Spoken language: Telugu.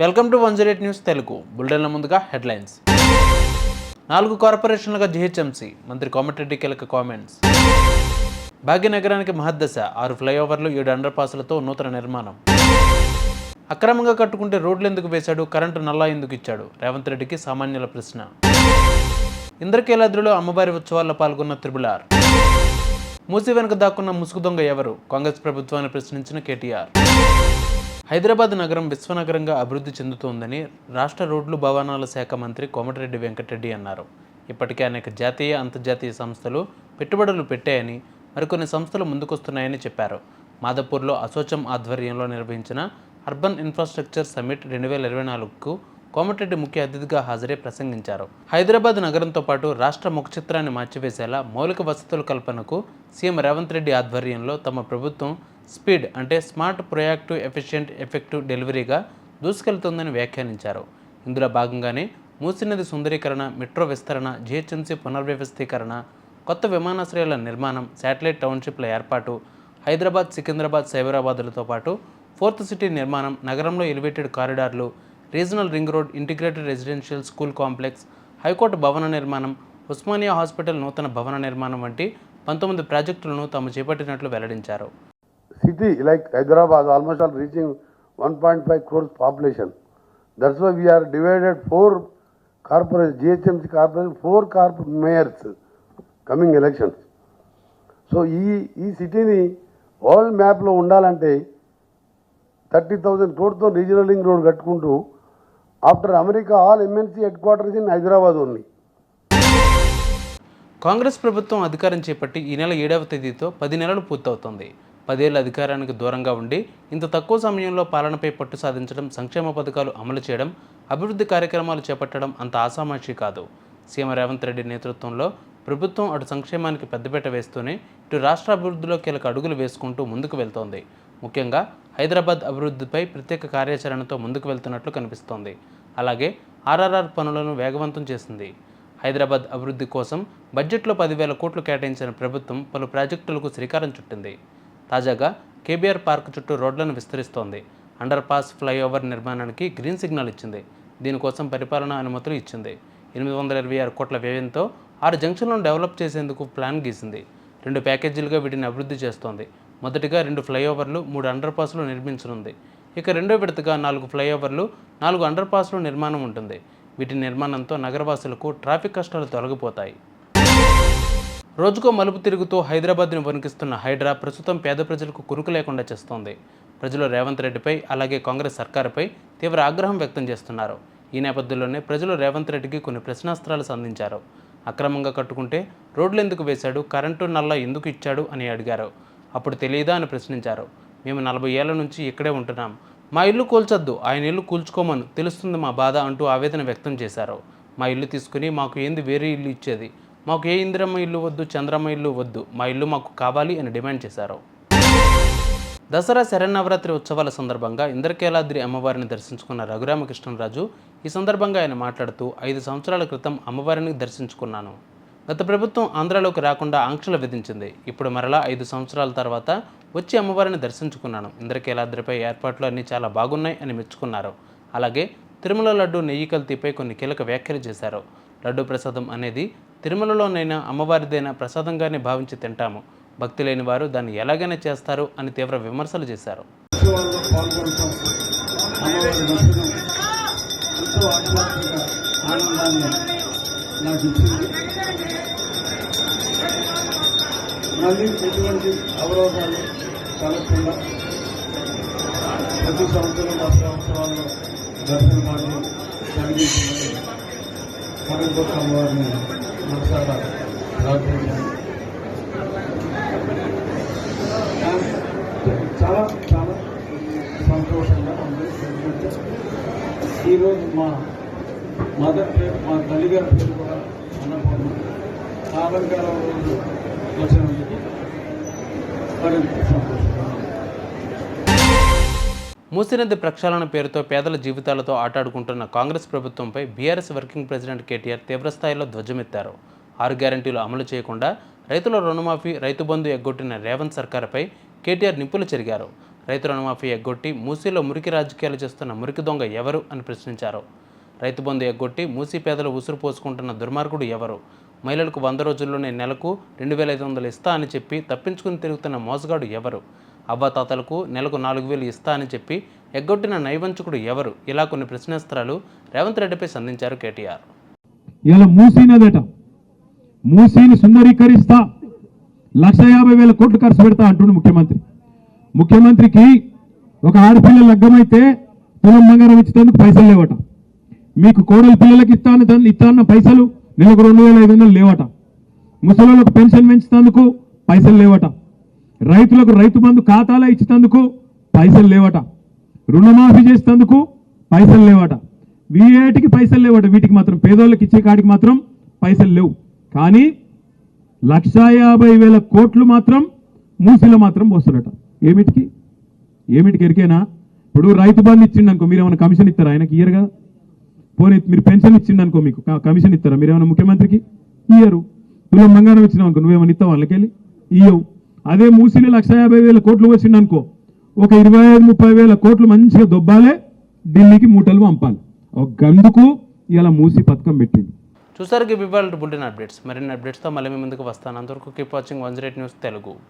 Welcome to one zero eight news Telugu. బులెటిన్ల ముందుగా హెడ్లైన్స్. నాలుగు కార్పొరేషన్లుగా జిహెచ్ఎంసీ. మంత్రి కోమటిరెడ్డి కీలక కామెంట్స్. భాగ్యనగరానికి మహద్దశ. ఆరు ఫ్లైఓవర్లు ఏడు అండర్ పాస్లతో నూతన నిర్మాణం. అక్రమంగా కట్టుకుంటే రోడ్లు ఎందుకు వేశాడు? కరెంటు నల్లా ఎందుకు ఇచ్చాడు? రేవంత్ రెడ్డికి సామాన్యుల ప్రశ్న. ఇంద్రకీలాద్రిలో అమ్మవారి ఉత్సవాల్లో పాల్గొన్న త్రిబులార్ మూసి వెనుక దాక్కున్న ముసుగు దొంగ ఎవరు? కాంగ్రెస్ ప్రభుత్వాన్ని ప్రశ్నించిన కేటీఆర్. హైదరాబాద్ నగరం విశ్వనగరంగా అభివృద్ధి చెందుతోందని రాష్ట్ర రోడ్లు భవనాల శాఖ మంత్రి కోమటిరెడ్డి వెంకటరెడ్డి అన్నారు. ఇప్పటికే అనేక జాతీయ అంతర్జాతీయ సంస్థలు పెట్టుబడులు పెట్టాయని మరికొన్ని సంస్థలు ముందుకొస్తున్నాయని చెప్పారు. మాధపూర్లో అసోచం ఆధ్వర్యంలో నిర్వహించిన అర్బన్ ఇన్ఫ్రాస్ట్రక్చర్ సమ్మిట్ రెండు వేల ఇరవై నాలుగుకు కోమటిరెడ్డి ముఖ్య అతిథిగా హాజరై ప్రసంగించారు. హైదరాబాద్ నగరంతో పాటు రాష్ట్ర ముఖచిత్రాన్ని మార్చివేసేలా మౌలిక వసతుల కల్పనకు సీఎం రేవంత్ రెడ్డి ఆధ్వర్యంలో తమ ప్రభుత్వం స్పీడ్ అంటే స్మార్ట్ ప్రొయాక్టివ్ ఎఫిషియెంట్ ఎఫెక్టివ్ డెలివరీగా దూసుకెళ్తుందని వ్యాఖ్యానించారు. ఇందులో భాగంగానే మూసినది సుందరీకరణ మెట్రో విస్తరణ జిహెచ్ఎంసీ పునర్వ్యవస్థీకరణ కొత్త విమానాశ్రయాల నిర్మాణం శాటిలైట్ టౌన్షిప్ల ఏర్పాటు హైదరాబాద్ సికింద్రాబాద్ సైబరాబాద్లతో పాటు ఫోర్త్ సిటీ నిర్మాణం నగరంలో elevated కారిడార్లు regional ring road integrated residential school complex high court భవన నిర్మాణం ఉస్మానియా హాస్పిటల్ నూతన భవన నిర్మాణం వంటి పంతొమ్మిది ప్రాజెక్టులను తాము చేపట్టినట్లు వెల్లడించారు. City like Hyderabad almost all reaching 1.5 crores population. That's why we are divided four corporations, GHMC corporation, four corp mayors coming elections. So ఈ ఈ సిటీని వరల్డ్ మ్యాప్లో ఉండాలంటే థర్టీ థౌజండ్ క్రోడ్తో రీజనల్ రింగ్ రోడ్ కట్టుకుంటూ after America all MNC headquarters in Hyderabad only Congress ప్రభుత్వం అధికారం చేపట్టి ఈ నెల ఏడవ తేదీతో పది నెలలు పూర్తవుతోంది పదేళ్ళ అధికారానికి దూరంగా ఉండి ఇంత తక్కువ సమయంలో పాలనపై పట్టు సాధించడం సంక్షేమ పథకాలు అమలు చేయడం అభివృద్ధి కార్యక్రమాలు చేపట్టడం అంత ఆసామాషి కాదు. సీఎం రేవంత్ రెడ్డి నేతృత్వంలో ప్రభుత్వం అటు సంక్షేమానికి పెద్దపీట వేస్తూనే ఇటు రాష్ట్ర అభివృద్ధిలో కీలక అడుగులు వేసుకుంటూ ముందుకు వెళ్తోంది. ముఖ్యంగా హైదరాబాద్ అభివృద్ధిపై ప్రత్యేక కార్యాచరణతో ముందుకు వెళ్తున్నట్లు కనిపిస్తోంది. అలాగే ఆర్ఆర్ఆర్ పనులను వేగవంతం చేసింది. హైదరాబాద్ అభివృద్ధి కోసం బడ్జెట్లో పదివేల కోట్లు కేటాయించిన ప్రభుత్వం పలు ప్రాజెక్టులకు శ్రీకారం చుట్టింది. తాజాగా కేబీఆర్ పార్క్ చుట్టూ రోడ్లను విస్తరిస్తోంది. అండర్ పాస్ ఫ్లైఓవర్ నిర్మాణానికి గ్రీన్ సిగ్నల్ ఇచ్చింది. దీనికోసం పరిపాలనా అనుమతులు ఇచ్చింది. ఎనిమిది వందల ఇరవై ఆరు కోట్ల వ్యయంతో ఆరు జంక్షన్లను డెవలప్ చేసేందుకు ప్లాన్ గీసింది. రెండు ప్యాకేజీలుగా వీటిని అభివృద్ధి చేస్తోంది. మొదటిగా రెండు ఫ్లైఓవర్లు మూడు అండర్ పాస్లు నిర్మించనుంది. ఇక రెండో విడతగా నాలుగు ఫ్లైఓవర్లు నాలుగు అండర్ పాస్లు నిర్మాణం ఉంటుంది. వీటి నిర్మాణంతో నగరవాసులకు ట్రాఫిక్ కష్టాలు తొలగిపోతాయి. రోజుకో మలుపు తిరుగుతూ హైదరాబాద్ను వణికిస్తున్న హైడ్రా ప్రస్తుతం పేద ప్రజలకు కురుకు లేకుండా చేస్తోంది. ప్రజలు రేవంత్ రెడ్డిపై అలాగే కాంగ్రెస్ సర్కారుపై తీవ్ర ఆగ్రహం వ్యక్తం చేస్తున్నారు. ఈ నేపథ్యంలోనే ప్రజలు రేవంత్ రెడ్డికి కొన్ని ప్రశ్నాస్త్రాలు సంధించారు. అక్రమంగా కట్టుకుంటే రోడ్లు ఎందుకు వేశాడు కరెంటు నల్లా ఎందుకు ఇచ్చాడు అని అడిగారు. అప్పుడు తెలియదా అని ప్రశ్నించారు. మేము నలభై ఏళ్ళ నుంచి ఇక్కడే ఉంటున్నాం. మా ఇల్లు కూల్చొద్దు ఆయన ఇల్లు కూల్చుకోమను తెలుస్తుంది మా బాధ అంటూ ఆవేదన వ్యక్తం చేశారు. మా ఇల్లు తీసుకుని మాకు ఏంది వేరే ఇల్లు ఇచ్చేది? మాకు ఏ ఇందిరమ్మ ఇల్లు వద్దు చంద్రమ్మ ఇల్లు వద్దు మా ఇల్లు మాకు కావాలి అని డిమాండ్ చేశారు. దసరా శరన్నవరాత్రి ఉత్సవాల సందర్భంగా ఇంద్రకేలాద్రి అమ్మవారిని దర్శించుకున్న రఘురామకృష్ణరాజు ఈ సందర్భంగా ఆయన మాట్లాడుతూ ఐదు సంవత్సరాల క్రితం అమ్మవారిని దర్శించుకున్నాను. గత ప్రభుత్వం ఆంధ్రాలోకి రాకుండా ఆంక్షలు విధించింది. ఇప్పుడు మరలా ఐదు సంవత్సరాల తర్వాత వచ్చి అమ్మవారిని దర్శించుకున్నాను. ఇంద్రకేలాద్రిపై ఏర్పాట్లు అన్నీ చాలా బాగున్నాయి అని మెచ్చుకున్నారు. అలాగే తిరుమల లడ్డు నెయ్యి కల్తీపై కొన్ని కీలక వ్యాఖ్యలు చేశారు. లడ్డు ప్రసాదం అనేది తిరుమలలోనైనా అమ్మవారిదైనా ప్రసాదంగానే భావించి తింటాము. భక్తి లేని వారు దాన్ని ఎలాగైనా చేస్తారు అని తీవ్ర విమర్శలు చేశారు. మళ్ళీ ఎటువంటి అవరోధాలు కలగకుండా ప్రతి సంవత్సరం దసరా ఉత్సవాల్లో దర్శనం మాత్రం కలిగించింది అమ్మవారిని మనసారా చాలా చాలా సంతోషంగా ఉంది. ఈరోజు మా మదర్ పేరు మా తల్లిగారి పేరు కూడా అన్నపూర్ణ. అలంకారం రోజు వచ్చినందుకు మరింత సంతోషం. మూసినది ప్రక్షాళన పేరుతో పేదల జీవితాలతో ఆటాడుకుంటున్న కాంగ్రెస్ ప్రభుత్వంపై బీఆర్ఎస్ వర్కింగ్ ప్రెసిడెంట్ కేటీఆర్ తీవ్రస్థాయిలో ధ్వజమెత్తారు. ఆరు గ్యారంటీలు అమలు చేయకుండా రైతుల రుణమాఫీ రైతు బంధు ఎగ్గొట్టిన రేవంత్ సర్కార్పై కేటీఆర్ నిప్పులు చెరిగారు. రైతు రుణమాఫీ ఎగ్గొట్టి మూసీలో మురికి రాజకీయాలు చేస్తున్న మురికి దొంగ ఎవరు అని ప్రశ్నించారు. రైతు బంధు ఎగ్గొట్టి మూసీ పేదలు ఉసురు పోసుకుంటున్న దుర్మార్గుడు ఎవరు? మహిళలకు వంద రోజుల్లోనే నెలకు రెండు వేల ఐదు వందలు ఇస్తా అని చెప్పి తప్పించుకుని తిరుగుతున్న మోసగాడు ఎవరు? అవ్వాతాతలకు నెలకు నాలుగు వేలు ఇస్తా అని చెప్పి ఎగ్గొట్టిన నైవంచకుడు ఎవరు? ఇలా కొన్ని ప్రశ్నాస్త్రాలు రేవంత్ రెడ్డిపై సంధించారు కేటీఆర్. ఇలా మూసీనదట. మూసీని సుందరీకరిస్తా లక్ష యాభై వేల కోట్లు ఖర్చు పెడతా అంటుండు ముఖ్యమంత్రి. ముఖ్యమంత్రికి ఒక ఆడపిల్ల లగ్గమైతే తులం బంగారం ఇచ్చేందుకు పైసలు లేవట. మీకు కోడలి పిల్లలకి ఇస్తాను ఇస్తాన్న పైసలు నెలకు రెండు వేల ఐదు వందలు లేవట. ముసలిలకు పెన్షన్ పెంచుతందుకు పైసలు లేవట. రైతులకు రైతు బంధు ఖాతాలో ఇచ్చినందుకు పైసలు లేవట. రుణమాఫీ చేసినందుకు పైసలు లేవట. వీటికి పైసలు లేవట. వీటికి మాత్రం పేదోళ్ళకి ఇచ్చే కాడికి మాత్రం పైసలు లేవు. కానీ లక్షా యాభై వేల కోట్లు మాత్రం మూసిలో మాత్రం పోస్తున్నట. ఏమిటికి ఏమిటికి ఎరికేనా? ఇప్పుడు రైతు బంధు ఇచ్చిండు అనుకో మీరు ఏమైనా కమిషన్ ఇస్తారా? ఆయనకి ఇయ్యరు కదా. పోనీ మీరు పెన్షన్ ఇచ్చిండు అనుకో మీకు కమిషన్ ఇస్తారా? మీరు ఏమైనా ముఖ్యమంత్రికి? ఇయ్యరు. తులం బంగారం ఇచ్చినావు అనుకో నువ్వేమైనా ఇస్తావు వాళ్ళకెళ్ళి? ఇయ్యవు. అదే మూసీలో లక్ష యాభై వేల కోట్లు వచ్చింది అనుకో. ఒక ఇరవై ఐదు ముప్పై వేల కోట్లు మంచిగా దొబ్బాలే ఢిల్లీకి మూటలు పంపాలి. ఒక గందుకు ఇలా మూసి పథకం పెట్టింది చూసారు ఇవాళ బులెటిన్ అప్డేట్స్. మరిన్ని అప్డేట్స్తో మళ్ళీ మీ ముందుకు వస్తాను. అంతవరకు keep watching one zero news Telugu.